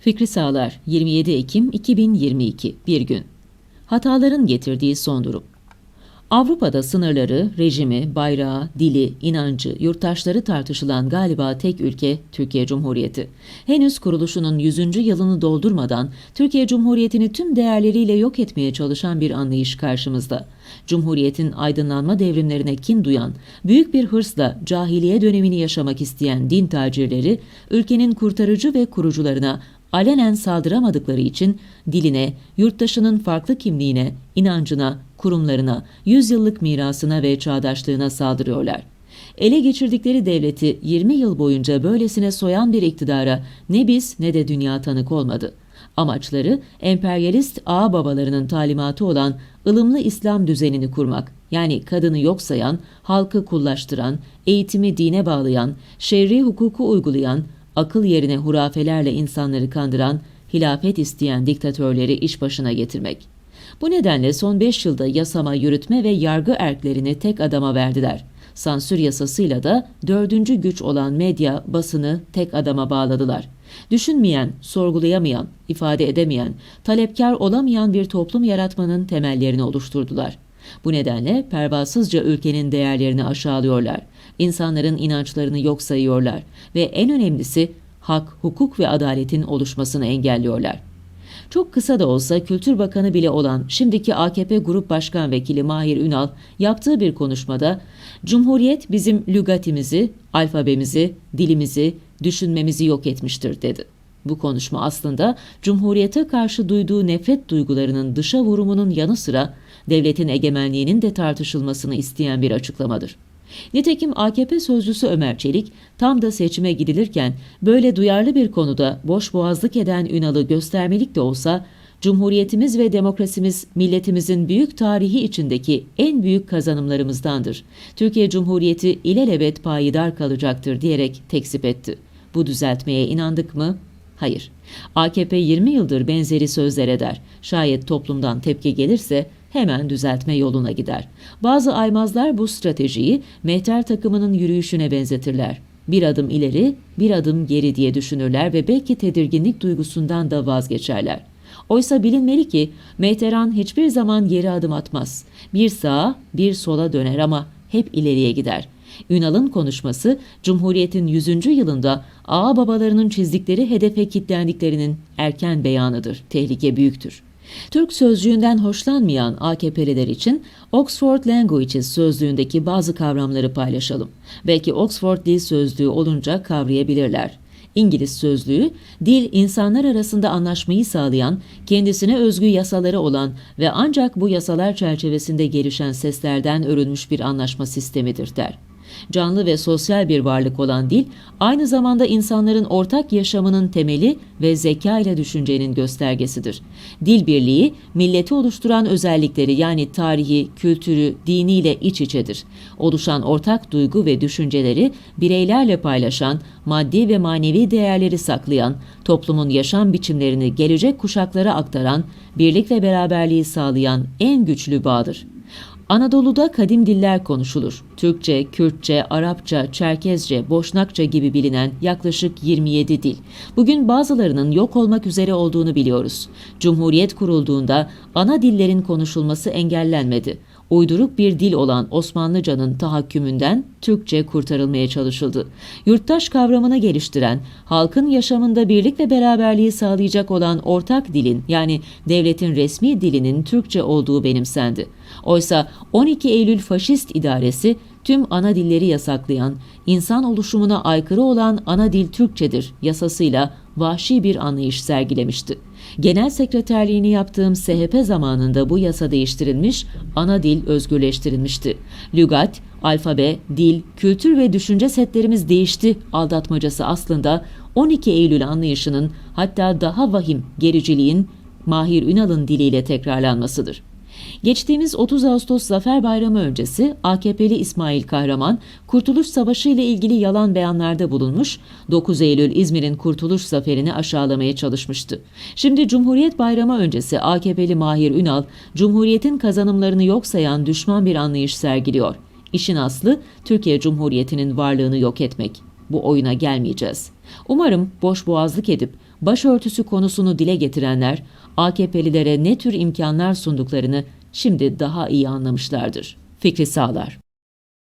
Fikri Sağlar 27 Ekim 2022 Bir gün Hataların getirdiği son durum Avrupa'da sınırları, rejimi, bayrağı, dili, inancı, yurttaşları tartışılan galiba tek ülke Türkiye Cumhuriyeti. Henüz kuruluşunun 100. yılını doldurmadan Türkiye Cumhuriyeti'ni tüm değerleriyle yok etmeye çalışan bir anlayış karşımızda. Cumhuriyetin aydınlanma devrimlerine kin duyan, büyük bir hırsla cahiliye dönemini yaşamak isteyen din tacirleri, ülkenin kurtarıcı ve kurucularına alenen saldıramadıkları için diline, yurttaşının farklı kimliğine, inancına, kurumlarına, yüzyıllık mirasına ve çağdaşlığına saldırıyorlar. Ele geçirdikleri devleti 20 yıl boyunca böylesine soyan bir iktidara ne biz ne de dünya tanık olmadı. Amaçları emperyalist ağa babalarının talimatı olan ılımlı İslam düzenini kurmak, yani kadını yok sayan, halkı kullaştıran, eğitimi dine bağlayan, şerri hukuku uygulayan, akıl yerine hurafelerle insanları kandıran, hilafet isteyen diktatörleri iş başına getirmek. Bu nedenle son 5 yılda yasama, yürütme ve yargı erklerini tek adama verdiler. Sansür yasasıyla da dördüncü güç olan medya, basını tek adama bağladılar. Düşünmeyen, sorgulayamayan, ifade edemeyen, talepkar olamayan bir toplum yaratmanın temellerini oluşturdular. Bu nedenle pervasızca ülkenin değerlerini aşağılıyorlar. İnsanların inançlarını yok sayıyorlar ve en önemlisi hak, hukuk ve adaletin oluşmasını engelliyorlar. Çok kısa da olsa Kültür Bakanı bile olan şimdiki AKP Grup Başkan Vekili Mahir Ünal yaptığı bir konuşmada Cumhuriyet bizim lügatimizi, alfabemizi, dilimizi, düşünmemizi yok etmiştir dedi. Bu konuşma aslında Cumhuriyete karşı duyduğu nefret duygularının dışa vurumunun yanı sıra devletin egemenliğinin de tartışılmasını isteyen bir açıklamadır. Nitekim AKP sözcüsü Ömer Çelik tam da seçime gidilirken böyle duyarlı bir konuda boş boğazlık eden Ünal'ı göstermelik de olsa Cumhuriyetimiz ve demokrasimiz milletimizin büyük tarihi içindeki en büyük kazanımlarımızdandır. Türkiye Cumhuriyeti ilelebet payidar kalacaktır diyerek tekzip etti. Bu düzeltmeye inandık mı? Hayır. AKP 20 yıldır benzeri sözler eder. Şayet toplumdan tepki gelirse hemen düzeltme yoluna gider. Bazı aymazlar bu stratejiyi mehter takımının yürüyüşüne benzetirler. Bir adım ileri, bir adım geri diye düşünürler ve belki tedirginlik duygusundan da vazgeçerler. Oysa bilinmeli ki Mehteran hiçbir zaman geri adım atmaz. Bir sağa, bir sola döner ama hep ileriye gider. Ünal'ın konuşması Cumhuriyet'in 100. yılında ağa babalarının çizdikleri hedefe kitlendiklerinin erken beyanıdır. Tehlike büyüktür. Türk sözcüğünden hoşlanmayan AKP'liler için Oxford Languages sözlüğündeki bazı kavramları paylaşalım. Belki Oxford Dil Sözlüğü olunca kavrayabilirler. İngiliz sözlüğü, dil insanlar arasında anlaşmayı sağlayan, kendisine özgü yasaları olan ve ancak bu yasalar çerçevesinde gelişen seslerden örülmüş bir anlaşma sistemidir der canlı ve sosyal bir varlık olan dil, aynı zamanda insanların ortak yaşamının temeli ve zeka ile düşüncenin göstergesidir. Dil birliği, milleti oluşturan özellikleri yani tarihi, kültürü, diniyle iç içedir. Oluşan ortak duygu ve düşünceleri bireylerle paylaşan, maddi ve manevi değerleri saklayan, toplumun yaşam biçimlerini gelecek kuşaklara aktaran, birlik ve beraberliği sağlayan en güçlü bağdır. Anadolu'da kadim diller konuşulur. Türkçe, Kürtçe, Arapça, Çerkezce, Boşnakça gibi bilinen yaklaşık 27 dil. Bugün bazılarının yok olmak üzere olduğunu biliyoruz. Cumhuriyet kurulduğunda ana dillerin konuşulması engellenmedi uyduruk bir dil olan Osmanlıcanın tahakkümünden Türkçe kurtarılmaya çalışıldı. Yurttaş kavramını geliştiren, halkın yaşamında birlik ve beraberliği sağlayacak olan ortak dilin yani devletin resmi dilinin Türkçe olduğu benimsendi. Oysa 12 Eylül faşist idaresi tüm ana dilleri yasaklayan, insan oluşumuna aykırı olan ana dil Türkçedir yasasıyla vahşi bir anlayış sergilemişti. Genel sekreterliğini yaptığım SHP zamanında bu yasa değiştirilmiş, ana dil özgürleştirilmişti. Lügat, alfabe, dil, kültür ve düşünce setlerimiz değişti aldatmacası aslında 12 Eylül anlayışının hatta daha vahim gericiliğin Mahir Ünal'ın diliyle tekrarlanmasıdır. Geçtiğimiz 30 Ağustos Zafer Bayramı öncesi AKP'li İsmail Kahraman, Kurtuluş Savaşı ile ilgili yalan beyanlarda bulunmuş, 9 Eylül İzmir'in Kurtuluş Zaferi'ni aşağılamaya çalışmıştı. Şimdi Cumhuriyet Bayramı öncesi AKP'li Mahir Ünal, Cumhuriyet'in kazanımlarını yok sayan düşman bir anlayış sergiliyor. İşin aslı Türkiye Cumhuriyeti'nin varlığını yok etmek. Bu oyuna gelmeyeceğiz. Umarım boş boğazlık edip başörtüsü konusunu dile getirenler AKP'lilere ne tür imkanlar sunduklarını şimdi daha iyi anlamışlardır. Fikri Sağlar